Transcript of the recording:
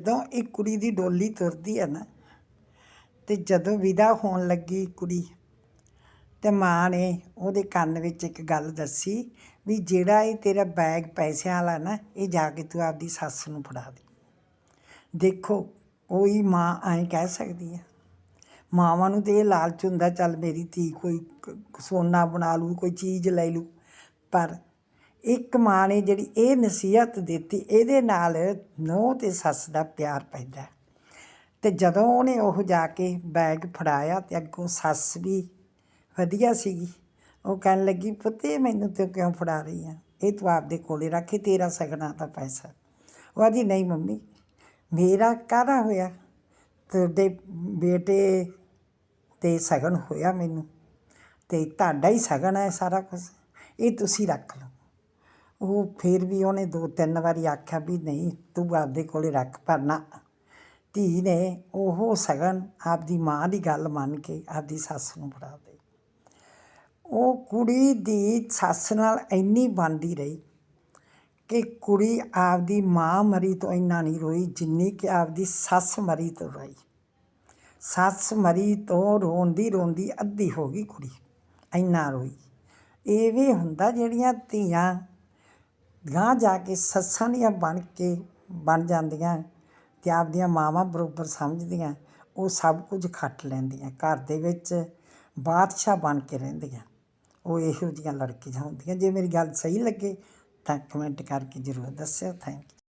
ਜਦੋਂ ਇਹ ਕੁੜੀ ਦੀ ਡੋਲੀ ਤੁਰਦੀ ਹੈ ਨਾ, ਤੇ ਜਦੋਂ ਵਿਦਾ ਹੋਣ ਲੱਗੀ ਕੁੜੀ, ਤੇ ਮਾਂ ਨੇ ਉਹਦੇ ਕੰਨ ਵਿੱਚ ਇੱਕ ਗੱਲ ਦੱਸੀ ਵੀ ਜਿਹੜਾ ਇਹ ਤੇਰਾ ਬੈਗ ਪੈਸਿਆਂ ਵਾਲਾ ਨਾ, ਇਹ ਜਾ ਕੇ ਤੂੰ ਆਪਦੀ ਸੱਸ ਨੂੰ ਫੜਾ ਦੇ। ਦੇਖੋ ਕੋਈ ਮਾਂ ਐਂ ਕਹਿ ਸਕਦੀ ਹੈ ਮਾਵਾਂ ਨੂੰ ਤੇ ਇਹ ਲਾਲਚ ਹੁੰਦਾ, ਚੱਲ ਮੇਰੀ ਧੀ ਕੋਈ ਕ- ਸੋਨਾ ਬਣਾ ਲੂ ਕੋਈ ਚੀਜ਼ ਲੈ ਲੂ ਪਰ ਇੱਕ ਮਾਂ ਨੇ ਜਿਹੜੀ ਇਹ ਨਸੀਹਤ ਦਿੱਤੀ, ਇਹਦੇ ਨਾਲ ਨੂੰਹ ਤੇ ਸੱਸ ਦਾ ਪਿਆਰ ਪੈਂਦਾ। ਤੇ ਜਦੋਂ ਉਹਨੇ ਉਹ ਜਾ ਕੇ ਬੈਗ ਫੜਾਇਆ ਤੇ ਅੱਗੋਂ ਸੱਸ ਵੀ ਵਧੀਆ ਸੀਗੀ। ਉਹ ਕਹਿਣ ਲੱਗੀ, ਪੁੱਤੇ ਮੈਨੂੰ ਤੇ ਕਿਉਂ ਫੜਾ ਰਹੀ ਆ? ਇਹ ਤੂੰ ਆਪਦੇ ਕੋਲੇ ਰੱਖੇ ਤੇਰਾ ਸਗਣਾ ਤਾਂ ਪੈਸਾ। ਉਹ ਆਦੀ ਨਹੀਂ ਮੰਮੀ, ਮੇਰਾ ਕਾਹਦਾ ਹੋਇਆ? ਤੁਹਾਡੇ ਬੇਟੇ ਤੇ ਸਗਨ ਹੋਇਆ ਮੈਨੂੰ ਤੇ ਤੁਹਾਡਾ ਹੀ ਸਗਨ ਹੈ ਸਾਰਾ ਕੁਝ ਇਹ ਤੁਸੀਂ ਰੱਖ ਲਓ। ਉਹ ਫਿਰ ਵੀ ਉਹਨੇ ਦੋ ਤਿੰਨ ਵਾਰੀ ਆਖਿਆ ਵੀ ਨਹੀਂ, ਤੂੰ ਆਪਦੇ ਕੋਲੇ ਰੱਖ ਪਰ ਨਾ ਧੀ ਨੇ ਉਹ ਸਗਨ ਆਪਦੀ ਮਾਂ ਦੀ ਗੱਲ ਮੰਨ ਕੇ ਆਪਦੀ ਸੱਸ ਨੂੰ ਫੜਾ ਦੇ ਉਹ ਕੁੜੀ ਦੀ ਸੱਸ ਨਾਲ ਇੰਨੀ ਬਣਦੀ ਰਹੀ ਕਿ ਕੁੜੀ ਆਪਦੀ ਮਾਂ ਮਰੀ ਤੋਂ ਇੰਨਾ ਨਹੀਂ ਰੋਈ ਜਿੰਨੀ ਕਿ ਆਪਦੀ ਸੱਸ ਮਰੀ ਤੋਂ ਰੋਈ। ਸੱਸ ਮਰੀ ਤੋਂ ਰੋਂਦੀ ਰੋਂਦੀ ਅੱਧੀ ਹੋ ਗਈ ਕੁੜੀ, ਇੰਨਾ ਰੋਈ। ਇਹ ਵੀ ਹੁੰਦਾ ਜਿਹੜੀਆਂ ਧੀਆਂ ਗਾਂ ਜਾ ਕੇ ਸੱਸਾਂ ਦੀਆਂ ਬਣ ਕੇ ਬਣ ਜਾਂਦੀਆਂ ਅਤੇ ਆਪਦੀਆਂ ਮਾਵਾਂ ਬਰੋਬਰ ਸਮਝਦੀਆਂ, ਉਹ ਸਭ ਕੁਝ ਖੱਟ ਲੈਂਦੀਆਂ। ਘਰ ਦੇ ਵਿੱਚ ਬਾਦਸ਼ਾਹ ਬਣ ਕੇ ਰਹਿੰਦੀਆਂ। ਉਹ ਇਹੋ ਜਿਹੀਆਂ ਲੜਕੀਆਂ ਹੁੰਦੀਆਂ। ਜੇ ਮੇਰੀ ਗੱਲ ਸਹੀ ਲੱਗੇ ਤਾਂ ਕਮੈਂਟ ਕਰਕੇ ਜ਼ਰੂਰ ਦੱਸਿਓ। Thank you.